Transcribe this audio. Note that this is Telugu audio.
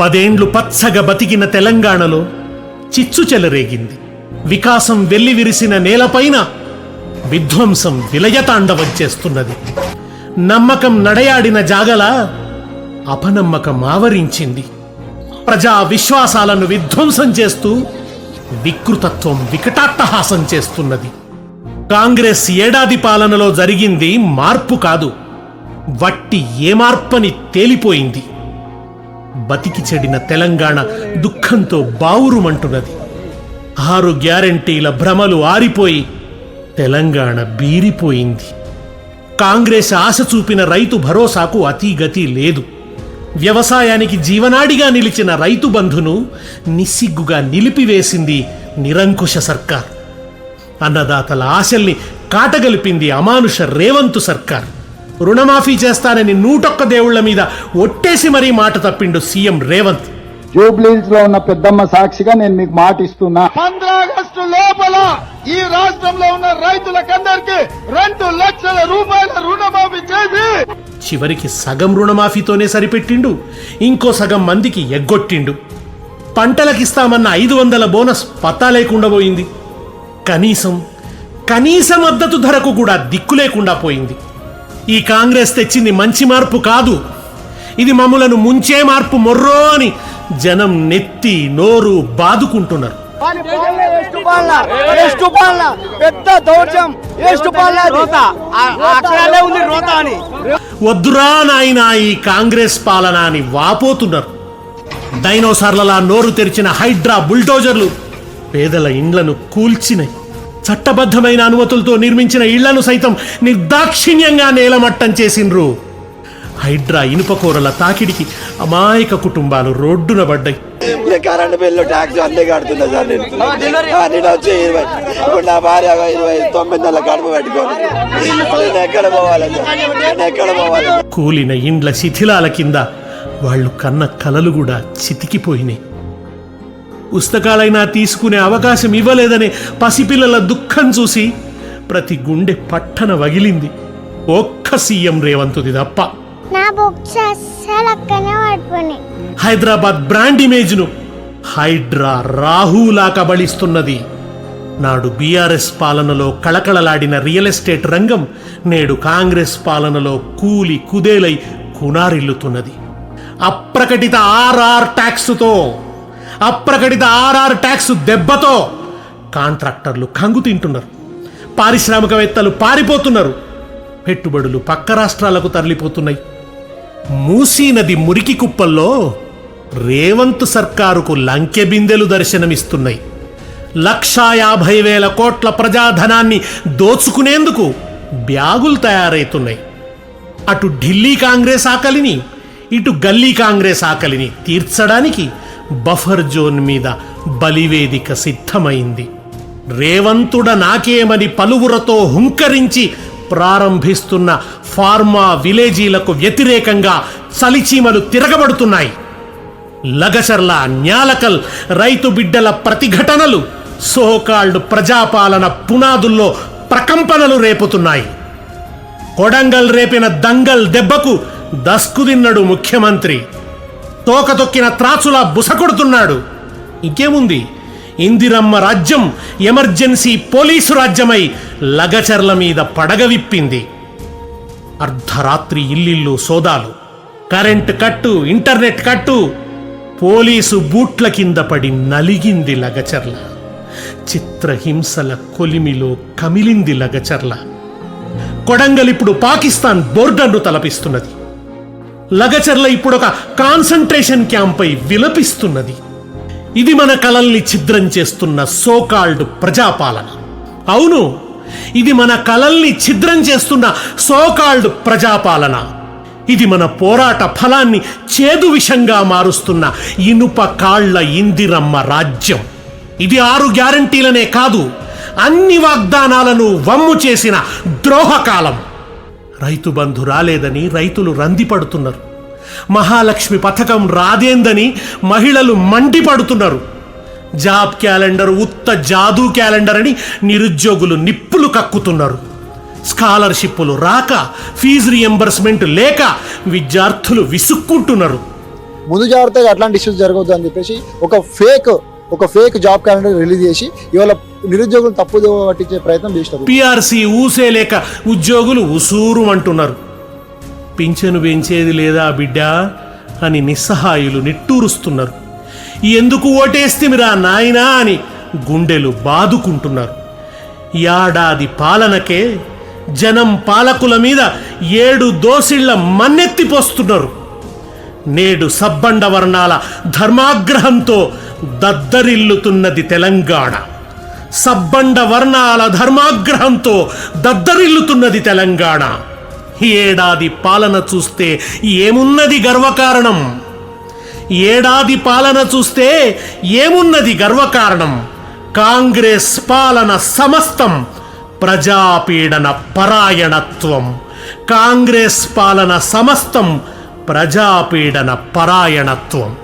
పదేండ్లు పచ్చగా బతికిన తెలంగాణలో చిచ్చు చెలరేగింది. వికాసం వెల్లివిరిసిన నేలపైన విధ్వంసం విలయతాండవం చేస్తున్నది. నమ్మకం నడయాడిన జాగల అపనమ్మకం ఆవరించింది. ప్రజా విశ్వాసాలను విధ్వంసం చేస్తూ వికృతత్వం వికటాట్టహాసం చేస్తున్నది. కాంగ్రెస్ ఏడాది పాలనలో జరిగింది మార్పు కాదు వట్టి ఏ మార్పని తేలిపోయింది. బతికి చెడిన తెలంగాణ దుఃఖంతో బావురుమంటున్నది. ఆరు గ్యారంటీల భ్రమలు ఆరిపోయి తెలంగాణ బీరిపోయింది. కాంగ్రెస్ ఆశ చూపిన రైతు భరోసాకు అతీగతి లేదు. వ్యవసాయానికి జీవనాడిగా నిలిచిన రైతు బంధును నిస్సిగ్గుగా నిలిపివేసింది నిరంకుశ సర్కార్. అన్నదాతల ఆశల్ని కాటగలిపింది అమానుష రేవంతు సర్కార్. రుణమాఫీ చేస్తానని నూటొక్క దేవుళ్ళ మీద ఒట్టేసి మరీ మాట తప్పిండు సీఎం రేవంత్. జూబ్లీహిల్స్లో ఉన్న పెద్దమ్మ సాక్షిగా నేను మీకు మాట ఇస్తున్నా. పంద్ర ఆగస్టు లోపల ఈ రాష్ట్రంలో ఉన్న రైతులకందరికీ రెండు లక్షల రూపాయల రుణమాఫీ చేసి చివరికి సగం రుణమాఫీతోనే సరిపెట్టిండు ఇంకో సగం మందికి ఎగ్గొట్టిండు. పంటలకిస్తామన్న ఐదు వందల బోనస్ పత్తా లేకుండా పోయింది. కనీసం కనీస మద్దతు ధరకు కూడా దిక్కు లేకుండా పోయింది. ఈ కాంగ్రెస్ తెచ్చింది మంచి మార్పు కాదు. ఇది మమ్మలను ముంచే మార్పు మొర్రో అని జనం నెత్తి నోరు బాదుకుంటున్నారు. వద్దురా నాయన ఈ కాంగ్రెస్ పాలన అని వాపోతున్నారు. డైనోసార్లలా నోరు తెరిచిన హైడ్రా బుల్డోజర్లు పేదల ఇండ్లను కూల్చినాయి చట్టబద్ధమైన అనుమతులతో నిర్మించిన ఇళ్ళను సైతం నిర్దాక్షిణ్యంగా నేలమట్టం చేసిండ్రు. హైడ్రా ఇనుపకూరల తాకిడికి అమాయక కుటుంబాలు రోడ్డున పడ్డాయి. కరెంట్ బిల్లు ట్యాక్స్ అన్నీ కడుతున్నా సార్ నేను. వచ్చి ఇరవై ఇప్పుడు నా భార్య ఇరవై తొమ్మిది నెలల కడుపు పెట్టుకోను. నేను ఎక్కడ పోవాలి? నేను ఎక్కడ పోవాలి? కూలిన ఇండ్ల శిథిలాల కింద వాళ్ళు కన్న కలలు కూడా చితికిపోయినాయి. పుస్తకాలైనా తీసుకునే అవకాశం ఇవ్వలేదనే పసిపిల్లల దుఃఖం చూసి ప్రతి గుండె పట్టన వగిలింది. ఒక్క సీఎం రేవంతుది తప్ప. హైదరాబాద్ బ్రాండ్ ఇమేజ్ను హైడ్రా రాహులా కబళిస్తున్నది. నాడు బీఆర్ఎస్ పాలనలో కళకళలాడిన రియల్ ఎస్టేట్ రంగం నేడు కాంగ్రెస్ పాలనలో కూలి కుదేలై కునారిల్లుతున్నది. అప్రకటిత ఆర్ఆర్ ట్యాక్సుతో అప్రకటిత ఆర్ఆర్ ట్యాక్స్ దెబ్బతో కాంట్రాక్టర్లు కంగు తింటున్నారు. పారిశ్రామికవేత్తలు పారిపోతున్నారు. పెట్టుబడులు పక్క రాష్ట్రాలకు తరలిపోతున్నాయి. మూసీ నది మురికి కుప్పల్లో రేవంత్ సర్కారుకు లంకె బిందెలు దర్శనమిస్తున్నాయి. లక్షా యాభై వేల కోట్ల ప్రజాధనాన్ని దోచుకునేందుకు బ్యాగులు తయారవుతున్నాయి అటు ఢిల్లీ కాంగ్రెస్ ఆకలిని ఇటు గల్లీ కాంగ్రెస్ ఆకలిని తీర్చడానికి బఫర్ జోన్ మీద బలివేదిక సిద్ధమైంది. రేవంతుడ నాకేమని పలువురతో హుంకరించి ప్రారంభిస్తున్న ఫార్మా విలేజీలకు వ్యతిరేకంగా చలిచీమలు తిరగబడుతున్నాయి. లగచర్ల న్యాలకల్ రైతు బిడ్డల ప్రతిఘటనలు సోకాల్డ్ ప్రజాపాలన పునాదుల్లో ప్రకంపనలు రేపుతున్నాయి. కొడంగల్ రేపిన దంగల్ దెబ్బకు దస్కుదిన్నడు ముఖ్యమంత్రి. తోక తొక్కిన త్రాచులా బుసకొడుతున్నాడు ఇంకేముంది? ఇందిరమ్మ రాజ్యం ఎమర్జెన్సీ పోలీసు రాజ్యమై లగచర్ల మీద పడగ విప్పింది. అర్ధరాత్రి ఇల్లిల్లు సోదాలు. కరెంట్ కట్టు ఇంటర్నెట్ కట్టు. పోలీసు బూట్ల కింద పడి నలిగింది లగచర్ల. చిత్రహింసల కొలిమిలో కమిలింది లగచర్ల. కొడంగల్ ఇప్పుడు పాకిస్తాన్ బోర్డర్ను తలపిస్తున్నది. లగచర్ల ఇప్పుడు ఒక కాన్సంట్రేషన్ క్యాంపై విలపిస్తున్నది. ఇది మన కలల్ని ఛిద్రం చేస్తున్న సోకాల్డ్ ప్రజాపాలన. అవును ఇది మన కలల్ని ఛిద్రం చేస్తున్న సోకాల్డ్ ప్రజాపాలన. ఇది మన పోరాట ఫలాన్ని చేదు విషంగా మారుస్తున్న ఇనుప కాళ్ళ ఇందిరమ్మ రాజ్యం. ఇది ఆరు గ్యారంటీలనే కాదు అన్ని వాగ్దానాలను వమ్ము చేసిన ద్రోహకాలం. రైతు బంధు రాలేదని రైతులు రందిపడుతున్నారు మహాలక్ష్మి పథకం రాదేందని మహిళలు మండిపడుతున్నారు. జాబ్ క్యాలెండర్ ఉత్త జాదూ క్యాలెండర్ అని నిరుద్యోగులు నిప్పులు కక్కుతున్నారు. స్కాలర్షిప్పులు రాక ఫీజు రియంబర్స్మెంట్ లేక విద్యార్థులు విసుక్కుంటున్నారు. ముందు జాగ్రత్తగా అట్లాంటి ఇష్యూస్ జరగవద్దు అని చెప్పేసి ఒక ఫేక్ ఒక ఫేక్ జాబ్ క్యాలెండర్ రిలీజ్ చేసి ఇవాళ నిరుద్యోగులు తప్పుదో పట్టించే ప్రయత్నం చేసినారు. పిఆర్సీ ఊసే లేక ఉద్యోగులు ఉసూరు అంటున్నారు. పింఛను పెంచేది లేదా బిడ్డ అని నిస్సహాయులు నిట్టూరుస్తున్నారు. ఎందుకు ఓటేస్తిమిరా నాయనా? అని గుండెలు బాదుకుంటున్నారు. ఏడాది పాలనకే జనం పాలకుల మీద ఏడు దోసిళ్ళ మన్నెత్తిపోస్తున్నారు నేడు సబ్బండ వర్ణాల ధర్మాగ్రహంతో దద్దరిల్లుతున్నది తెలంగాణ. సబ్బండ వర్ణాల ధర్మాగ్రహంతో దద్దరిల్లుతున్నది తెలంగాణ. ఏడాది పాలన చూస్తే ఏమున్నది గర్వకారణం? ఏడాది పాలన చూస్తే ఏమున్నది గర్వకారణం? కాంగ్రెస్ పాలన సమస్తం ప్రజాపీడన పరాయణత్వం. కాంగ్రెస్ పాలన సమస్తం ప్రజాపీడన పరాయణత్వం.